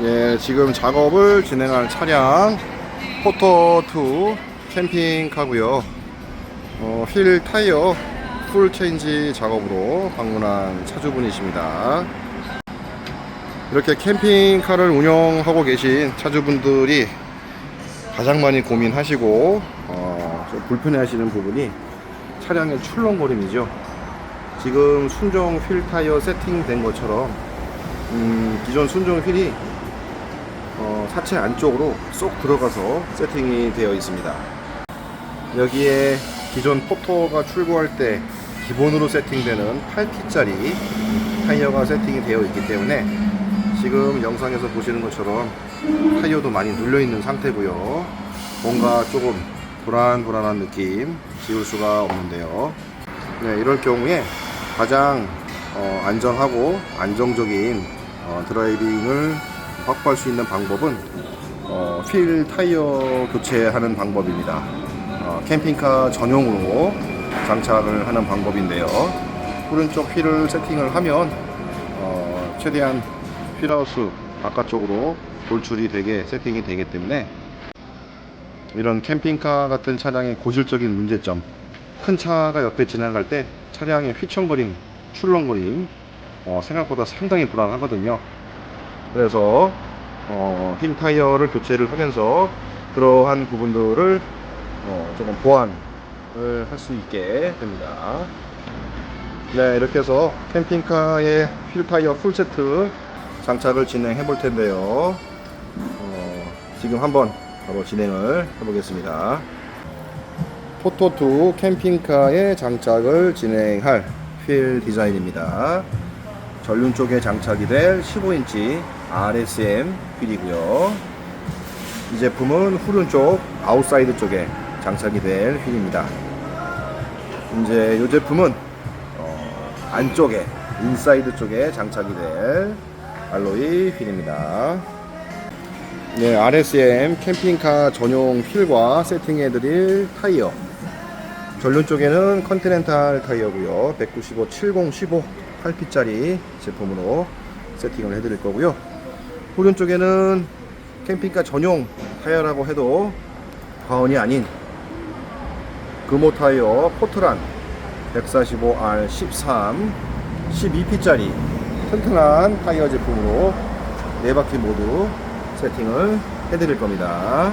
예, 지금 작업을 진행할 차량 포토2 캠핑카고요. 어, 휠 타이어 풀 체인지 작업으로 방문한 차주분이십니다. 이렇게 캠핑카를 운영하고 계신 차주분들이 가장 많이 고민하시고 어, 좀 불편해 하시는 부분이 차량의 출렁거림이죠. 지금 순정 휠 타이어 세팅된 것처럼 음, 기존 순정 휠이 어, 사체 안쪽으로 쏙 들어가서 세팅이 되어 있습니다. 여기에 기존 포토가 출고할 때 기본으로 세팅되는 8T짜리 타이어가 세팅이 되어 있기 때문에 지금 영상에서 보시는 것처럼 타이어도 많이 눌려 있는 상태고요. 뭔가 조금 불안불안한 느낌 지울 수가 없는데요. 네, 이럴 경우에 가장 어, 안전하고 안정적인 어, 드라이빙을 확보할 수 있는 방법은 어, 휠 타이어 교체하는 방법입니다. 어, 캠핑카 전용으로 장착을 하는 방법인데요. 오른쪽 휠을 세팅을 하면 어, 최대한 휠하우스 바깥쪽으로 돌출이 되게 세팅이 되기 때문에 이런 캠핑카 같은 차량의 고질적인 문제점 큰 차가 옆에 지나갈 때 차량의 휘청거림, 출렁거림 어, 생각보다 상당히 불안하거든요. 그래서 어, 흰 타이어를 교체를 하면서 그러한 부분들을 어, 조금 보완을 할 수 있게 됩니다. 네, 이렇게 해서 캠핑카의 휠 타이어 풀 세트 장착을 진행해 볼 텐데요. 어, 지금 한번 바로 진행을 해 보겠습니다. 포토2 캠핑카의 장착을 진행할 휠 디자인입니다. 전륜 쪽에 장착이 될 15인치 RSM 휠이고요. 이 제품은 후륜 쪽 아웃사이드 쪽에 장착이 될 휠입니다. 이제 이 제품은 어, 안쪽에 인사이드 쪽에 장착이 될 알로이 휠입니다. 네, RSM 캠핑카 전용 휠과 세팅해드릴 타이어. 전륜 쪽에는 컨티넨탈 타이어고요. 195 70 15 8P짜리 제품으로 세팅을 해드릴 거고요. 후륜 쪽에는 캠핑카 전용 타이어라고 해도 과언이 아닌 금호 타이어 포트란 145R 13 12P짜리 튼튼한 타이어 제품으로 네 바퀴 모두 세팅을 해드릴 겁니다.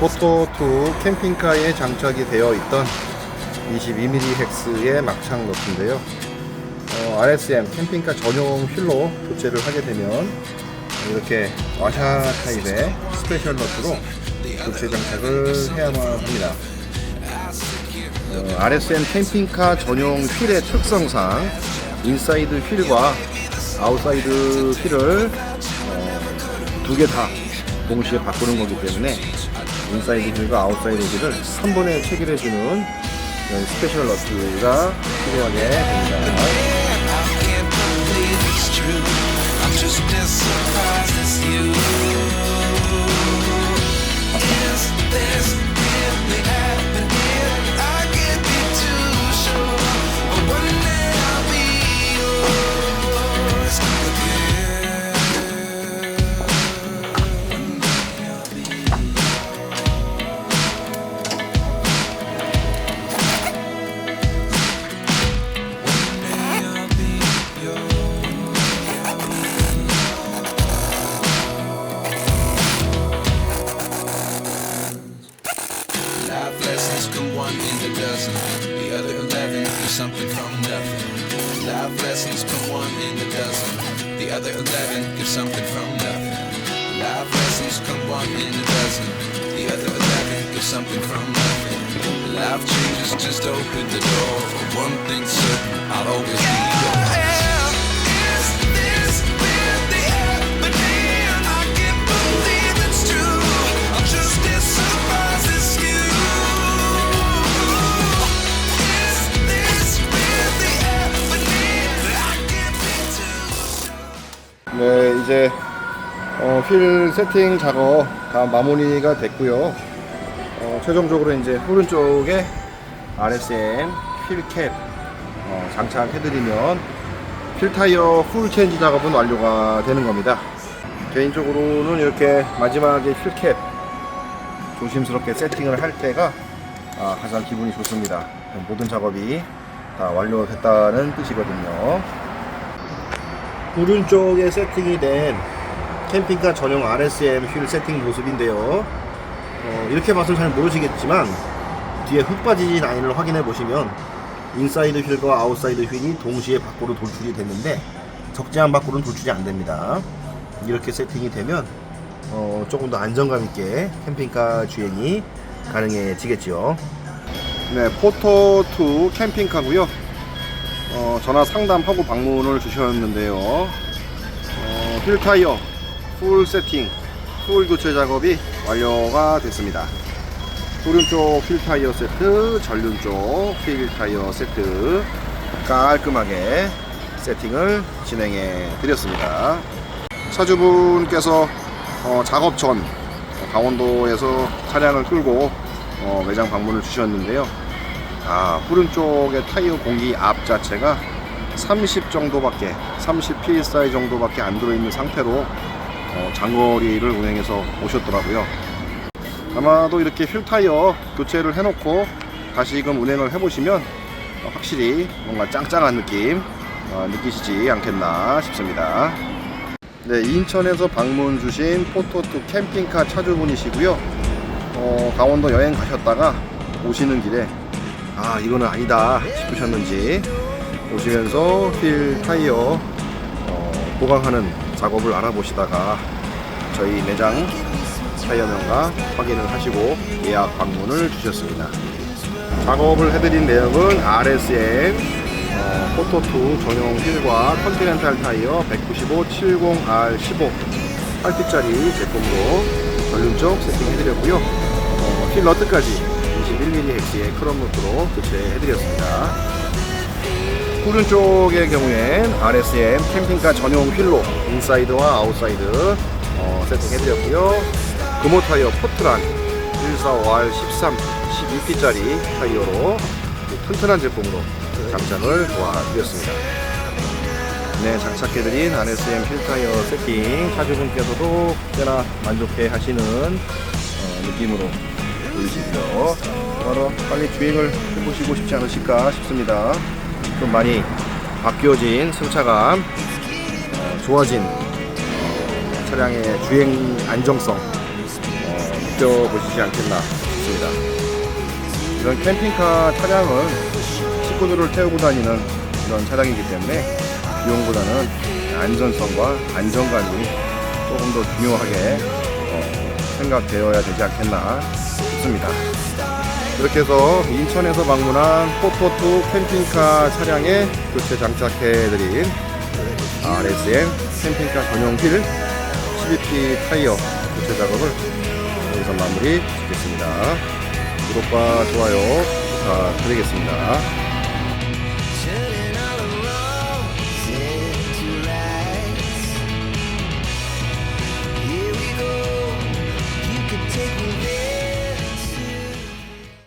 포토2 캠핑카에 장착이 되어 있던 22mm 헥스의 막창 너트인데요. 어, RSM 캠핑카 전용 휠로 교체를 하게 되면 이렇게 와샤 타입의 스페셜 너트로 교체 장착을 해야만 합니다. 어, RSM 캠핑카 전용 휠의 특성상 인사이드 휠과 아웃사이드 휠을 어, 두개 다 동시에 바꾸는 거기 때문에 인사이드 휠과 아웃사이드 휠을 한 번에 체결해주는 이런 스페셜 너트가 필요하게 됩니다. Something from nothing. Life lessons come one in a dozen. The other eleven is something from nothing. Life lessons come one in a dozen. The other eleven is something from nothing. Life changes, just open the door. For one thing's certain, I'll always be 네, 이제 어, 휠 세팅 작업 다 마무리가 됐고요. 어, 최종적으로 이제 오른쪽에 RSM 휠캡 어, 장착해드리면 휠 타이어 풀 체인지 작업은 완료가 되는 겁니다. 개인적으로는 이렇게 마지막에 휠캡 조심스럽게 세팅을 할 때가 아, 가장 기분이 좋습니다. 모든 작업이 다 완료됐다는 뜻이거든요. 오른쪽에 세팅이 된 캠핑카 전용 RSM 휠 세팅 모습인데요. 어, 이렇게 봐서 잘 모르시겠지만 뒤에 흙 빠진 라인을 확인해 보시면 인사이드 휠과 아웃사이드 휠이 동시에 밖으로 돌출이 됐는데 적재한 밖으로는 돌출이 안 됩니다. 이렇게 세팅이 되면 어, 조금 더 안정감 있게 캠핑카 주행이 가능해지겠죠. 네, 포토2 캠핑카고요. 어, 전화 상담하고 방문을 주셨는데요. 어, 휠 타이어 풀 세팅, 풀 교체 작업이 완료가 됐습니다. 오른쪽 휠 타이어 세트, 전륜 쪽 휠 타이어 세트 깔끔하게 세팅을 진행해 드렸습니다. 차주분께서 어, 작업 전 어, 강원도에서 차량을 끌고 어, 매장 방문을 주셨는데요. 아, 오른쪽의 타이어 공기 앞 자체가 30 정도밖에, 30 psi 정도밖에 안 들어있는 상태로 어, 장거리를 운행해서 오셨더라고요. 아마도 이렇게 휠 타이어 교체를 해놓고 다시금 운행을 해보시면 어, 확실히 뭔가 짱짱한 느낌 어, 느끼시지 않겠나 싶습니다. 네, 인천에서 방문 주신 포토2 캠핑카 차주분이시고요. 어, 강원도 여행 가셨다가 오시는 길에 아 이거는 아니다 싶으셨는지 오시면서 휠 타이어 어, 보강하는 작업을 알아보시다가 저희 매장 타이어명과 확인을 하시고 예약 방문을 주셨습니다. 작업을 해드린 내역은 RSM 어, 포토2 전용 휠과 컨티넨탈 타이어 195 70R15 8픽짜리 제품으로 전륜 쪽 세팅해드렸고요. 어, 휠 너트까지 21mm 헥스의 크롬 노트로 교체해드렸습니다. 오른쪽의 경우엔 RSM 캠핑카 전용 휠로 인사이드와 아웃사이드 어, 세팅해드렸고요. 금호 타이어 포트란 145R 13 12P짜리 타이어로 튼튼한 제품으로 장착을 도와드렸습니다. 네, 장착해드린 RSM 휠 타이어 세팅 차주분께서도 꽤나 만족해 하시는 어, 느낌으로 보이시고요. 바로 빨리 주행을 해보시고 싶지 않으실까 싶습니다. 좀 많이 바뀌어진 승차감, 어, 좋아진 어, 차량의 주행 안정성 어, 느껴보시지 않겠나 싶습니다. 이런 캠핑카 차량은 식구들을 태우고 다니는 그런 차량이기 때문에 비용보다는 안전성과 안정감이 조금 더 중요하게 어, 생각되어야 되지 않겠나 싶습니다. 이렇게 해서 인천에서 방문한 포토2 캠핑카 차량에 교체 장착해드린 RSM 캠핑카 전용 휠 12P 타이어 교체 작업을 여기서 마무리 짓겠습니다. 구독과 좋아요 부탁드리겠습니다.